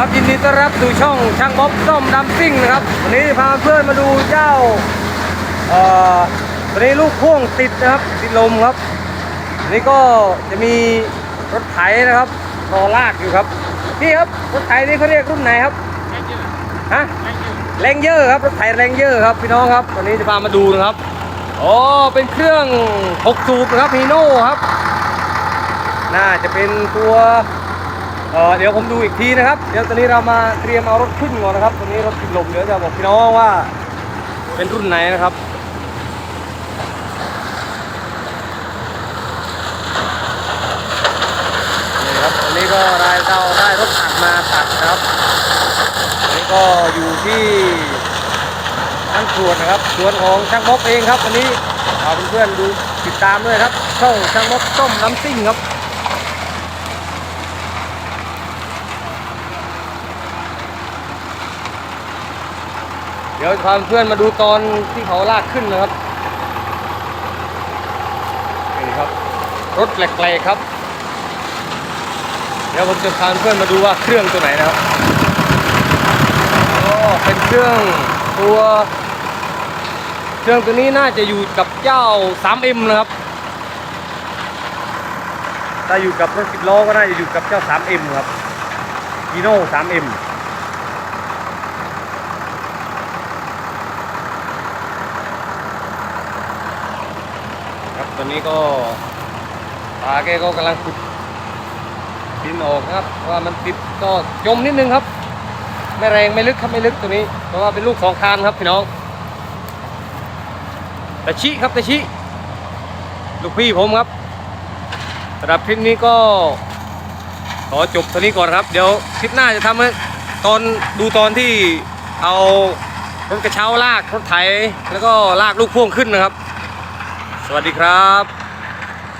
ครับยินดีต้อนรับสู่ช่องช่างบ๊อบส้มดำซิ่งนะครับวันนี้พาเพื่อนมาดูเจ้าเอ่อวันนี้ลูกพ่วงติดนะครับติดลมครับวันนี้ก็จะมีรถไถนะครับรอลากอยู่ครับพี่ครับรถไถนี่เขาเรียกรุ่นไหนครับฮะแรงเยอร์ครับรถไถแรงเยอร์ครับพี่น้องครับวันนี้จะพามาดูนะครับอ๋อเป็นเครื่อง6สูบนะครับฮีโน่ครับ น่าจะเป็นตัว เดี๋ยวผมดูอีกทีนะครับ เดี๋ยวตอนนี้เรามาเตรียมเอารถขึ้นก่อนนะครับตอนนี้รถติดลมเดี๋ยวจะบอกพี่น้องว่าเป็นรุ่นไหนนะครับนี่ครับตอนนี้ก็ได้เราได้รถตักมาตักนะครับตอนนี้ก็อยู่ที่ช่างสวนนะครับสวนของช่างม็อกเองครับวันนี้เอาเพื่อนๆดูติดตามด้วยครับช่องช่างม็อกต้มน้ำซิ่งครับ เดี๋ยวพาเพื่อนมาดูตอนที่เขาลากขึ้นนะครับนี่ครับ รถแปลกๆครับ เดี๋ยวผมจะพาเพื่อนมาดูว่าเครื่องตัวไหนนะครับก็เป็นเครื่องตัว เครื่องตัวนี้น่าจะอยู่กับเจ้า 3M นะครับถ้าอยู่กับรถสิบล้อก็น่าจะอยู่กับเจ้า 3M ครับฮีโน่ 3M ครับ ตอนนี้ก็ตาแกก็กำลังขุดดินออกนะครับว่ามันติดก็จมนิดนึงครับ ไม่แรงไม่ลึกครับไม่ลึกตัวนี้ เพราะว่าเป็นลูกสองคานครับพี่น้องตะชิครับตะชิลูกพี่ผมครับสำหรับคลิปนี้ก็ขอจบเท่านี้ก่อนครับ เดี๋ยวคลิปหน้าจะทำตอนดูตอนที่เอารถกระเช้าลากรถไถแล้วก็ลากลูกพ่วงขึ้นนะครับ สวัสดีครับ